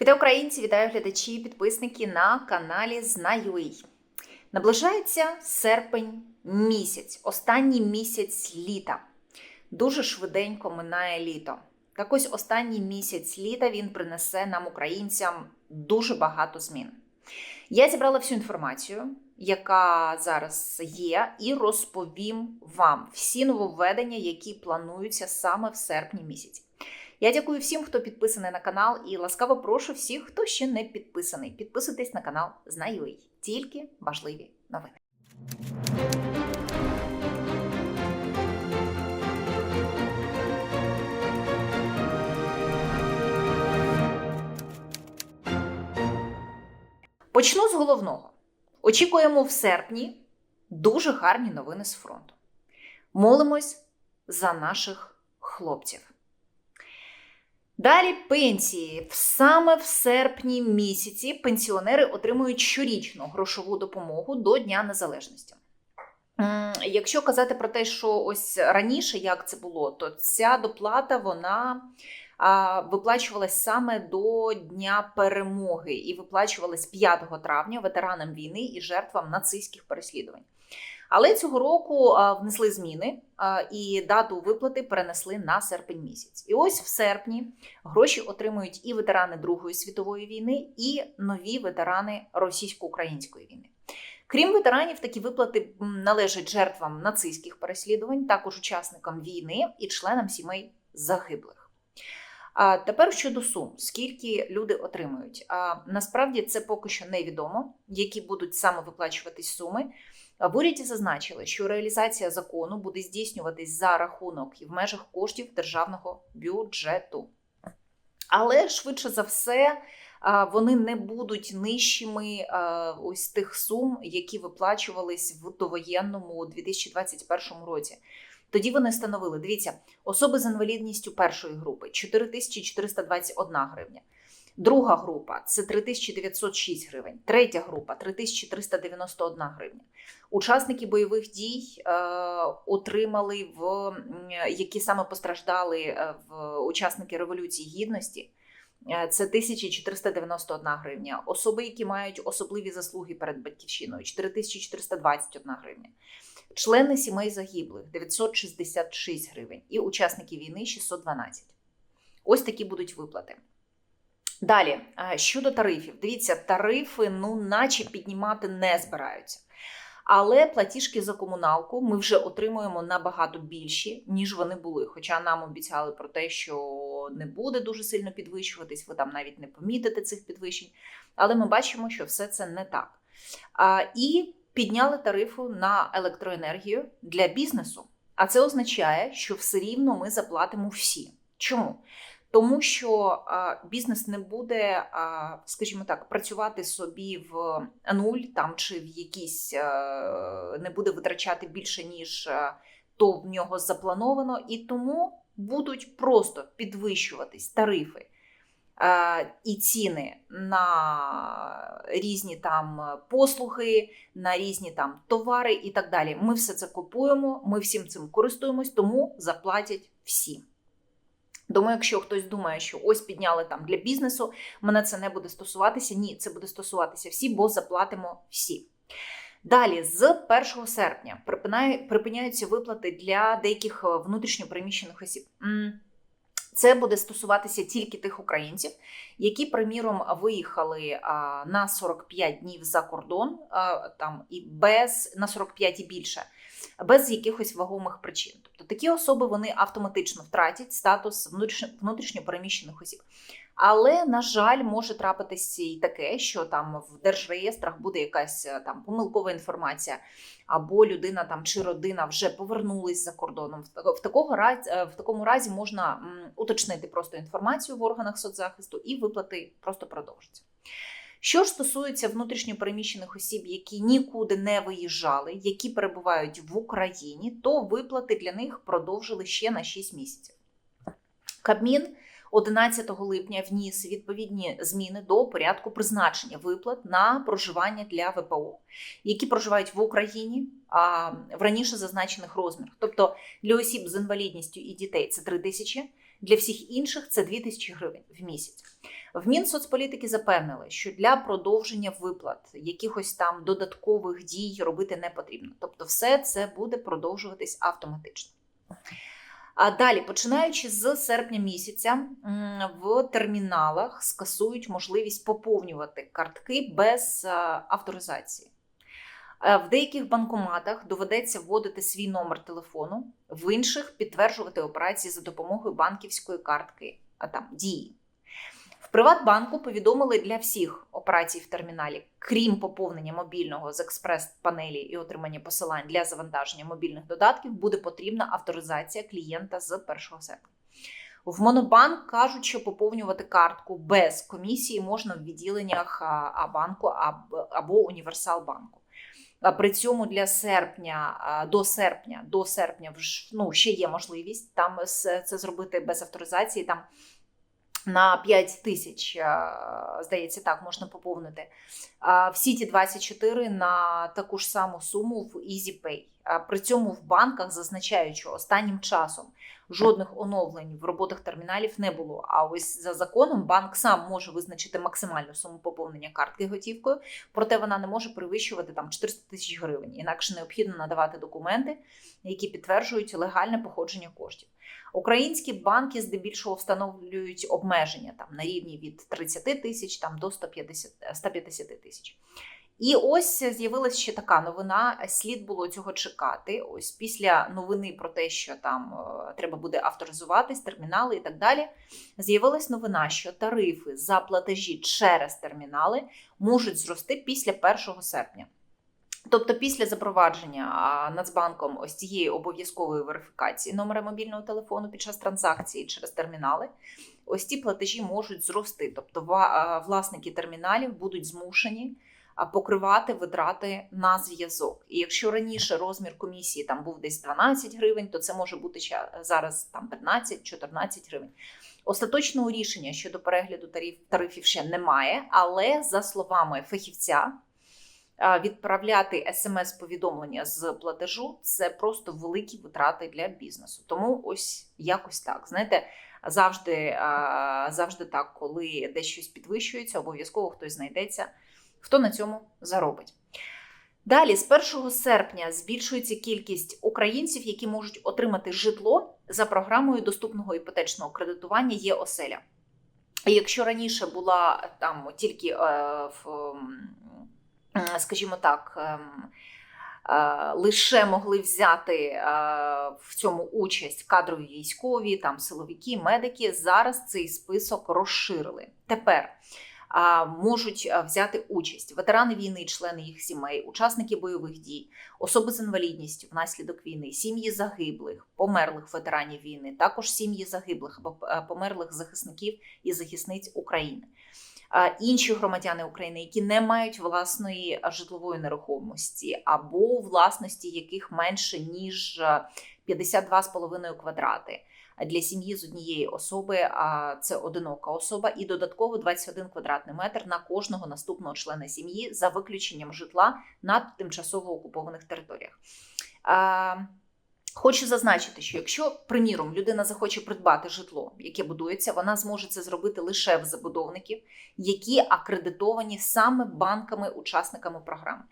Вітаю українці, вітаю глядачі, і підписники на каналі Знаю.ua. Наближається серпень місяць, останній місяць літа. Дуже швиденько минає літо. Так ось останній місяць літа він принесе нам, українцям, дуже багато змін. Я зібрала всю інформацію, яка зараз є, і розповім вам всі нововведення, які плануються саме в серпні місяці. Я дякую всім, хто підписаний на канал, і ласкаво прошу всіх, хто ще не підписаний. Підписуйтесь на канал Знаю.ua. Тільки важливі новини. Почну з головного. Очікуємо в серпні дуже гарні новини з фронту. Молимось за наших хлопців. Далі пенсії. Саме в серпні місяці пенсіонери отримують щорічну грошову допомогу до Дня Незалежності. Якщо казати про те, що ось раніше як це було, то ця доплата вона виплачувалась саме до Дня перемоги і виплачувалась 5 травня ветеранам війни і жертвам нацистських переслідувань. Але цього року внесли зміни і дату виплати перенесли на серпень місяць. І ось в серпні гроші отримують і ветерани Другої світової війни, і нові ветерани російсько-української війни. Крім ветеранів, такі виплати належать жертвам нацистських переслідувань, також учасникам війни і членам сімей загиблих. А тепер щодо сум, скільки люди отримують. А насправді це поки що невідомо, які будуть саме виплачуватись суми. В уряді зазначили, що реалізація закону буде здійснюватись за рахунок і в межах коштів державного бюджету. Але швидше за все вони не будуть нижчими ось тих сум, які виплачувались в довоєнному 2021 році. Тоді вони становили: дивіться, особи з інвалідністю першої групи 4421 гривня. Друга група це 3906 гривень, третя група 3391 гривня. Учасники бойових дій е, отримали в які саме постраждали е, в учасники Революції Гідності. е, Це 1491 гривня. Особи, які мають особливі заслуги перед батьківщиною 4421 гривня. Члени сімей загиблих 966 гривень. І учасники війни 612. Ось такі будуть виплати. Далі, е, щодо тарифів, дивіться, тарифи, ну, наче піднімати не збираються. Але платіжки за комуналку ми вже отримуємо набагато більші, ніж вони були. Хоча нам обіцяли про те, що не буде дуже сильно підвищуватись, ви там навіть не помітите цих підвищень. Але ми бачимо, що все це не так. А, І підняли тарифу на електроенергію для бізнесу. А це означає, що все рівно ми заплатимо всі. Чому? Тому що а, бізнес не буде, а, скажімо так, працювати собі в нуль там чи в якісь а, не буде витрачати більше, ніж а, то в нього заплановано, і тому будуть просто підвищуватись тарифи і ціни на різні там послуги, на різні там товари і так далі. Ми все це купуємо, ми всім цим користуємось, тому заплатять всі. Думаю, якщо хтось думає, що ось підняли там для бізнесу, мене це не буде стосуватися. Ні, це буде стосуватися всі, бо заплатимо всі. Далі, з 1 серпня припиняються виплати для деяких е, внутрішньопереміщених осіб. Це буде стосуватися тільки тих українців, які, приміром, виїхали на 45 днів за кордон, там і без на 45 і більше, без якихось вагомих причин. Тобто такі особи вони автоматично втратять статус внутрішньо, внутрішньопереміщених осіб. Але, на жаль, може трапитися і таке, що там в держреєстрах буде якась е, там помилкова інформація, або людина там чи родина вже повернулись за кордоном. В, такого разі, в такому разі можна уточнити просто інформацію в органах соцзахисту і виплати просто продовжаться. Що ж стосується внутрішньопереміщених осіб, які нікуди не виїжджали, які перебувають в Україні, то виплати для них продовжили ще на 6 місяців. Кабмін 11 липня вніс відповідні зміни до порядку призначення виплат на проживання для ВПО, які проживають в Україні а, в раніше зазначених розмірах. Тобто для осіб з інвалідністю і дітей це 3 тисячі, для всіх інших це 2 тисячі гривень в місяць. В Мінсоцполітики запевнили, що для продовження виплат якихось там додаткових дій робити не потрібно. Тобто, все це буде продовжуватись автоматично. А далі, починаючи з серпня місяця, в терміналах скасують можливість поповнювати картки без е, авторизації. Е, В деяких банкоматах доведеться вводити свій номер телефону, в інших підтверджувати операції за допомогою банківської картки, а там дії. Приватбанку повідомили для всіх операцій в терміналі, крім поповнення мобільного з експрес-панелі і отримання посилань для завантаження мобільних додатків, буде потрібна авторизація клієнта з 1 серпня. В Монобанк кажуть, що поповнювати картку без комісії можна в відділеннях а, Абанку або Універсалбанку. При цьому для серпня до серпня до серпня ну, ще є можливість там це зробити без авторизації. Там на 5 тисяч, здається, так можна поповнити. А В Сіті 24 на таку ж саму суму в EasyPay. А При цьому в банках зазначають, що останнім часом жодних оновлень в роботах терміналів не було. А ось за законом банк сам може визначити максимальну суму поповнення картки готівкою, проте вона не може перевищувати там 400 тисяч гривень. Інакше необхідно надавати документи, які підтверджують легальне походження коштів. Українські банки здебільшого встановлюють обмеження там на рівні від 30 тисяч там до 150, 150 тисяч. І ось з'явилася ще така новина. Слід було цього чекати. Ось після новини про те, що там е, треба буде авторизуватись, термінали і так далі. З'явилась новина, що тарифи за платежі через термінали можуть зрости після 1 серпня. Тобто, після запровадження Нацбанком ось цієї обов'язкової верифікації номера мобільного телефону під час транзакції через термінали, ось ці платежі можуть зрости. Тобто, власники терміналів будуть змушені покривати витрати на зв'язок. І якщо раніше розмір комісії там був десь 12 гривень, то це може бути ща- зараз там 15-14 гривень. Остаточного рішення щодо перегляду тариф, тарифів ще немає, але за словами фахівця. Відправляти смс-повідомлення з платежу це просто великі витрати для бізнесу. Тому ось якось так. Знаєте, завжди, завжди так, коли десь щось підвищується, обов'язково хтось знайдеться, хто на цьому заробить. Далі, з 1 серпня, збільшується кількість українців, які можуть отримати житло за програмою доступного іпотечного кредитування є оселя. Якщо раніше була там тільки е, е, скажімо так, ем, е, лише могли взяти в цьому участь кадрові військові, там силовики, медики. Зараз цей список розширили. Тепер можуть взяти участь ветерани війни, члени їх сімей, учасники бойових дій, особи з інвалідністю внаслідок війни, сім'ї загиблих, померлих ветеранів війни, також сім'ї загиблих або е, померлих захисників і захисниць України. Інші громадяни України, які не мають власної житлової нерухомості, або власності яких менше ніж а, 52,5 квадрати. Для сім'ї з однієї особи це одинока особа, і додатково 21 квадратний метр на кожного наступного члена сім'ї за виключенням житла на тимчасово окупованих територіях. Хочу зазначити, що якщо, приміром, людина захоче придбати житло, яке будується, вона зможе це зробити лише в забудовників, які акредитовані саме банками-учасниками програми.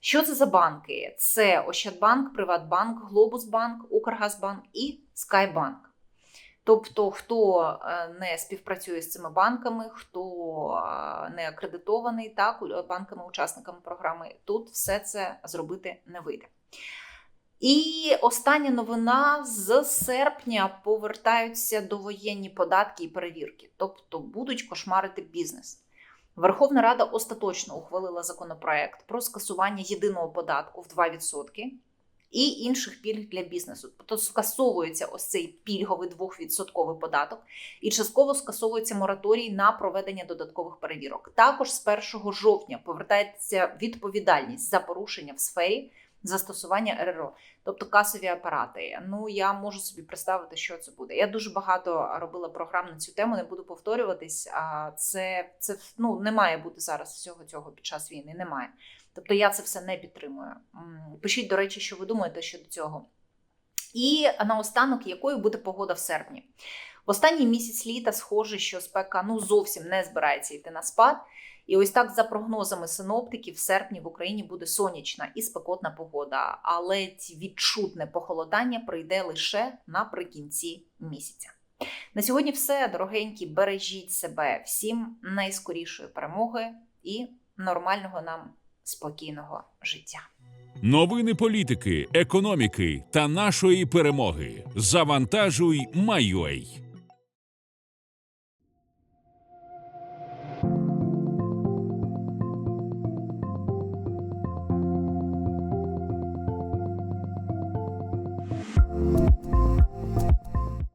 Що це за банки? Це Ощадбанк, Приватбанк, Глобусбанк, Укргазбанк і Скайбанк. Тобто, хто е, не співпрацює з цими банками, хто е, не акредитований так, банками-учасниками програми, тут все це зробити не вийде. І остання новина з серпня повертаються довоєнні податки і перевірки, тобто будуть кошмарити бізнес. Верховна Рада остаточно ухвалила законопроект про скасування єдиного податку в 2% і інших пільг для бізнесу. Тобто скасовується ось цей пільговий 2% податок і частково скасовується мораторій на проведення додаткових перевірок. Також з 1 жовтня повертається відповідальність за порушення в сфері застосування РРО, тобто касові апарати. Ну я можу собі представити, що це буде. Я дуже багато робила програм на цю тему, не буду повторюватись. А це це ну не має бути зараз всього цього під час війни. Немає. Тобто я це все не підтримую. Пишіть, до речі, що ви думаєте щодо цього. І наостанок, якою буде погода в серпні. В останній місяць літа схоже, що спека ну зовсім не збирається йти на спад. І ось так, за прогнозами синоптиків, в серпні в Україні буде сонячна і спекотна погода, але ці відчутне похолодання прийде лише наприкінці місяця. На сьогодні все, дорогенькі, бережіть себе, всім найскорішої перемоги і нормального нам спокійного життя. Новини політики, економіки та нашої перемоги. Завантажуй, Майой.